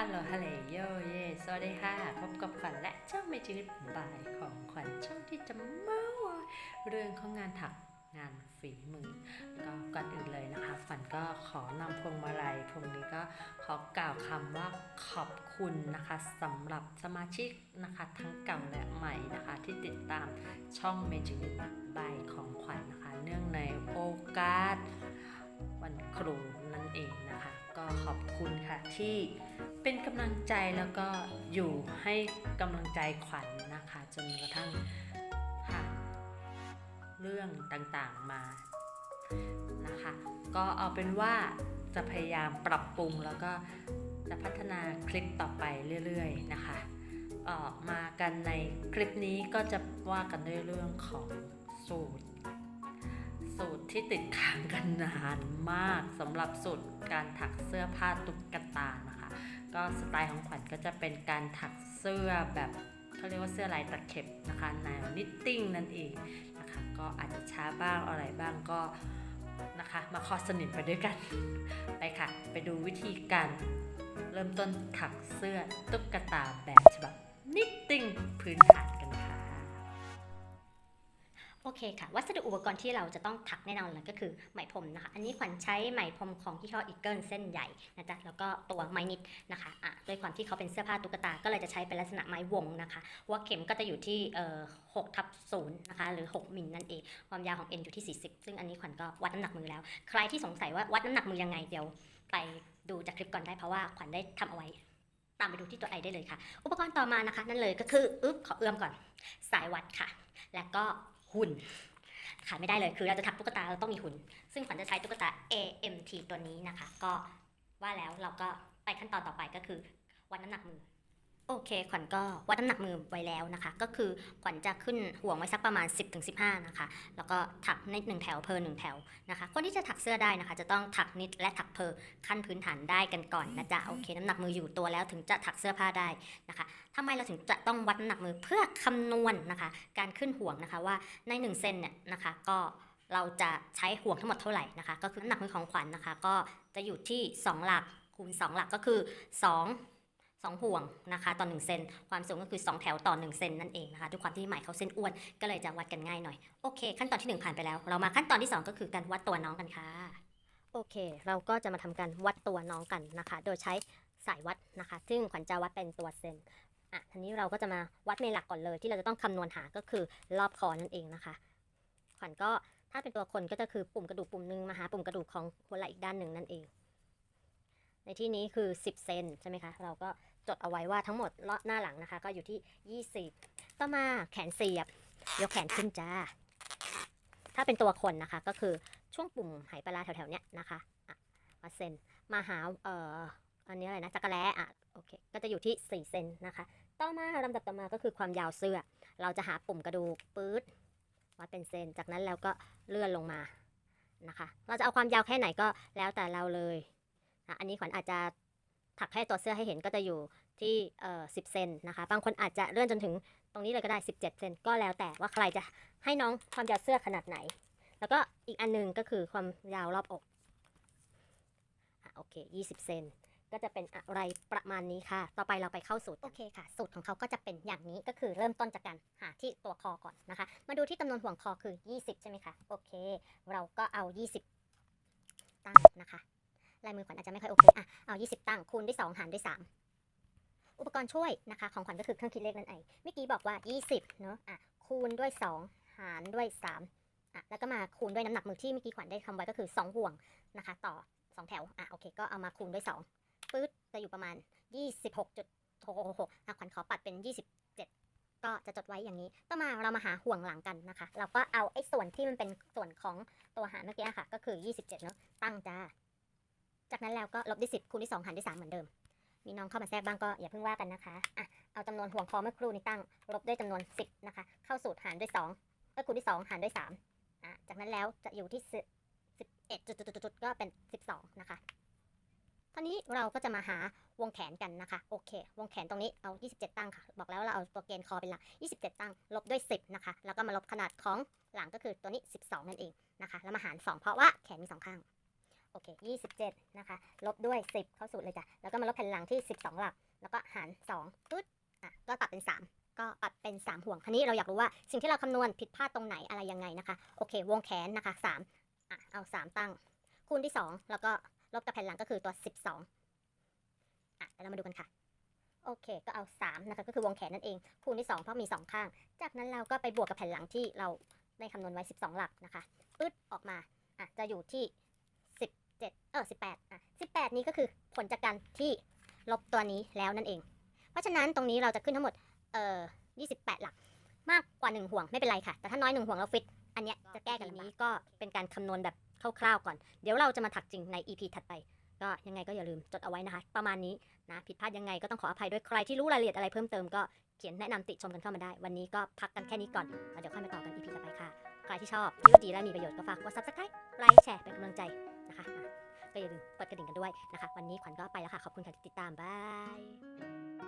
ฮัลโหลฮัลโหลโยเยสวัสดีค่ะ พบกับขวัญและเจ้าเมจิลิตบ่ายของขวัญช่องที่จะเมาเรื่องของงานถักงานฝีมือ ก็ก่อนอื่นเลยนะคะขวัญก็ขอนำพวงมาลัยพวงนี้ก็ขอกล่าวคำว่าขอบคุณนะคะสำหรับสมาชิกนะคะทั้งเก่าและใหม่นะคะ ที่ติดตามช่องเมจิลิตบ่ายของขวัญนะคะ เนื่องในโอกาสวันครู อบคุณค่ะที่เป็นกำลังใจแล้วก็อยู่ให้กำลังใจขวัญนะคะ จนกระทั่งผ่านเรื่องต่างๆมานะคะ ก็เอาเป็นว่าจะพยายามปรับปรุงแล้วก็จะพัฒนาคลิปต่อไปเรื่อยๆนะคะออกมากันในคลิปนี้ก็จะว่ากันด้วยเรื่องของสูตร สูตรที่ติดค้างกันนานมากสำหรับสูตรการถักเสื้อผ้าตุ๊กตานะคะ ก็สไตล์ของขวัญก็จะเป็นการถักเสื้อแบบเขาเรียกว่าเสื้อลายตะเข็บนะคะแนวนิตติ้งนั่นเองนะคะ ก็อาจจะช้าบ้างอะไรบ้างก็นะคะ มาคอสนิทไปด้วยกัน ไปค่ะ ไปดูวิธีการเริ่มต้นถักเสื้อตุ๊กตาแบบฉบับนิตติ้งพื้นฐาน โอเคค่ะ วัสดุอุปกรณ์ที่เราจะต้องถักแน่นอนเลยก็คือไหมพรมนะคะ อันนี้ขวัญใช้ไหมพรมของยี่ห้ออีเกิลเส้นใหญ่นะจ๊ะ แล้วก็ตัวไม้นิดนะคะอะด้วยความที่เขาเป็นเสื้อผ้าตุ๊กตา ก็เลยจะใช้เป็นลักษณะไม้วงนะคะ หัวเข็มก็จะอยู่ที่เอ่อ6ทับ0นะคะ หรือ 6มิลนั่นเอง ความยาวของเอ็นอยู่ที่ 40 ซึ่งอันนี้ขวัญก็วัดน้ำหนักมือแล้ว ใครที่สงสัยว่าวัดน้ำหนักมือยังไงเดี๋ยวไปดูจากคลิปก่อนได้เพราะว่าขวัญได้ทำเอาไว้ตามไปดูที่ตัวไอได้เลยค่ะ อุปกรณ์ต่อมานะคะ นั่นเลยก็คืออึ๊บขอเอื้อมก่อน สายวัดค่ะ แล้วก็ หุ่นขาดไม่ได้เลยคือเราจะทักตุ๊กตาเราต้องมีหุ่น ซึ่งขวัญจะใช้ตุ๊กตา AMT ตัวนี้นะคะ ก็ว่าแล้วเราก็ไปขั้นตอนต่อไปก็คือวัดน้ำหนักมือ โอเค ขวัญก็วัดน้ำหนักมือไว้แล้วนะคะ ก็คือขวัญจะขึ้นห่วงไว้สักประมาณ 10-15 นะคะ แล้วก็ถักในหนึ่งแถวเพอหนึ่งแถวนะคะ คนที่จะถักเสื้อได้นะคะ จะต้องถักนิดและถักเพอขั้นพื้นฐานได้กันก่อนนะจ๊ะ โอเค น้ำหนักมืออยู่ตัวแล้วถึงจะถักเสื้อผ้าได้นะคะทำไมเราถึงจะต้องวัดน้ำหนักมือเพื่อคำนวณนะคะ การขึ้นห่วงนะคะว่าใน 1 เซนเนี่ยนะคะก็เราจะใช้ห่วงทั้งหมดเท่าไหร่นะคะ ก็คือน้ำหนักมือของขวัญนะคะ ก็จะอยู่ที่ 2 หลักคูณ 2 หลักก็คือ 2 2 ห่วงนะคะต่อ1เซนความสูงก็คือ 2 แถวต่อ 1 เซนนั่นเองนะคะด้วยความที่หมเขาเส้นอ้วนก็เลยจะวัดกันง่ายหน่อยโอเค ขั้นตอนที่ 1 ผ่านไปแล้ว เรามาขั้นตอนที่ 2 ก็คือการวัดตัวน้องกันค่ะโอเค เราก็จะมาทำการวัดตัวน้องกันนะคะ โดยใช้สายวัดนะคะ ซึ่งขวัญจะวัดเป็นตัวเซนอะทีนี้เราก็จะมาวัดเมนหลักก่อนเลย ที่เราจะต้องคำนวณหาก็คือรอบคอนั่นเองนะคะ ขวัญก็ถ้าเป็นตัวคนก็จะคือปุ่มกระดูกปุ่มหนึ่งมาหาปุ่มกระดูกของหัวไหล่อีกด้านหนึ่งนั่นเอง ในที่นี้คือ 10 เซนใช่ไหมคะ เราก็จดเอาไว้ว่าทั้งหมดเลาะหน้าหลังนะคะ ก็อยู่ที่ 20 ต่อมาแขนเสียบ ยกแขนขึ้นจ้า ถ้าเป็นตัวคนนะคะ ก็คือช่วงปุ่มไหปลาแถวๆเนี้ยนะคะอะวัดเซนมาหาเอ่ออันนี้อะไรนะจักรแล้อะโอเคก็จะอยู่ที่ 4 เซนนะคะ ต่อมาลำดับต่อมาก็คือความยาวเสื้อ เราจะหาปุ่มกระดูกปื๊ดวัดเป็นเซนจากนั้นแล้วก็เลื่อนลงมานะคะ เราจะเอาความยาวแค่ไหนก็แล้วแต่เราเลย อันนี้ขวัญอาจจะถักแค่ตัวเสื้อให้เห็นก็จะอยู่ที่เอ่อสิเซนนะคะ บางคนอาจจะเลื่อนจนถึงตรงนี้เลยก็ได้ 17 เซนก็แล้วแต่ว่าใครจะให้น้องความยาวเสื้อขนาดไหน แล้วก็อีกอันหนึงก็คือความยาวรอบอกอะโอเค 20 เซนก็จะเป็นอะไรประมาณนี้ค่ะ ต่อไปเราไปเข้าสูตร โอเคค่ะ สูตรของเขาก็จะเป็นอย่างนี้ก็คือเริ่มต้นจากการหาที่ตัวคอก่อนนะคะ มาดูที่จำนวนห่วงคอคือ 20 ใช่ไหมคะ โอเค เราก็เอา 20 ตั้งนะคะ ลายมือขวัญอาจจะไม่ค่อยโอเคอะเอา 20 ตั้งคูณด้วย 2 หารด้วย 3 อุปกรณ์ช่วยนะคะของขวัญก็คือเครื่องคิดเลขนั่นเองเมื่อกี้บอกว่า 20 เนอะอะคูณด้วย 2 หารด้วย3อะแล้วก็มาคูณด้วยน้ำหนักมือที่เมื่อกี้ขวัญได้ทำไว้ก็คือ 2 ห่วงนะคะ ต่อ 2 แถวอะโอเค ก็เอามาคูณด้วย2ปื๊ดจะอยู่ประมาณ 26.66อะขวัญขอปัดเป็น27ก็จะจดไว้อย่างนี้ ต่อมาเรามาหาห่วงหลังกันนะคะ เราก็เอาไอ้ส่วนที่มันเป็นส่วนของตัวหารเมื่อกี้ค่ะ ก็คือ 27 เนอะตั้งจ้า จากนั้นแล้วก็ลบด้วย10คูณด้วย2หารด้วย3เหมือนเดิม มีน้องเข้ามาแทรกบ้างก็อย่าเพิ่งว่ากันนะคะอะเอาจำนวนห่วงคอเมื่อครู่นี้ตั้ง ลบด้วยจำนวน10นะคะ เข้าสูตรหารด้วย2เอ้ยคูณด้วย2หารด้วย3อะจากนั้นแล้วจะอยู่ที่10 11จุดๆๆๆก็เป็น12นะคะตอนนี้เราก็จะมาหาวงแขนกันนะคะ โอเค วงแขนตรงนี้เอา 27 ตั้งค่ะ บอกแล้วเราเอาตัวเกณฑ์คอเป็นหลัก 27 ตั้ง ลบด้วย 10 นะคะ แล้วก็มาลบขนาดของหลังก็คือตัวนี้ 12 นั่นเองนะคะ แล้วมาหาร 2 เพราะว่าแขนมี 2 ข้าง โอเค27 นะคะ ลบด้วย 10 เข้าสูตรเลยจ้ะ แล้วก็มาลบแผ่นหลังที่ 12 หลัก แล้วก็หาร 2ตุ๊ดอะ ก็ตัดเป็น 3 ก็ตัดเป็น 3 ห่วงคราวนี้เราอยากรู้ว่าสิ่งที่เราคำนวณผิดพลาดตรงไหนอะไรยังไงนะคะ โอเค วงแขนนะคะ 3 อะ เอา 3 ตั้ง คูณที่ 2 แล้วก็ลบกับแผ่นหลังก็คือตัว 12 อะเดี๋ยวเรามาดูกันค่ะ โอเค ก็เอา 3 นะคะ ก็คือวงแขนนั่นเอง คูณที่ 2 เพราะมี 2 ข้าง จากนั้นเราก็ไปบวกกับแผ่นหลังที่เราได้คำนวณไว้ 12 หลักนะคะปึ๊ดออกมา อะ จะอยู่ที่ 17เออ18อะ18นี้ก็คือผลจากการที่ลบตัวนี้แล้วนั่นเอง เพราะฉะนั้นตรงนี้เราจะขึ้นทั้งหมดเอ่อ28หลัก มากกว่า1ห่วงไม่เป็นไรค่ะ แต่ถ้าน้อย1ห่วงเราฟิต อันเนี้ยจะแก้กันนี้ก็เป็นการคำนวณแบบคร่าวๆก่อน เดี๋ยวเราจะมาถักจริงใน EP ถัดไป ก็ยังไงก็อย่าลืมจดเอาไว้นะคะ ประมาณนี้นะผิดพลาดยังไงก็ต้องขออภัยด้วยใครที่รู้รายละเอียดอะไรเพิ่มเติมก็เขียนแนะนำติชมกันเข้ามาได้ วันนี้ก็พักกันแค่นี้ก่อนแล้วเดี๋ยวค่อยมาต่อกัน EP ต่อไปค่ะ ใครที่ชอบที่ว่าดีและมีประโยชน์ก็ฝากกด subscribe ไลค์แชร์เป็นกำลังใจนะคะอะก็อย่าลืมกดกระดิ่งกันด้วยนะคะ วันนี้ขวัญก็ไปแล้วค่ะ ขอบคุณค่ะที่ติดตามบาย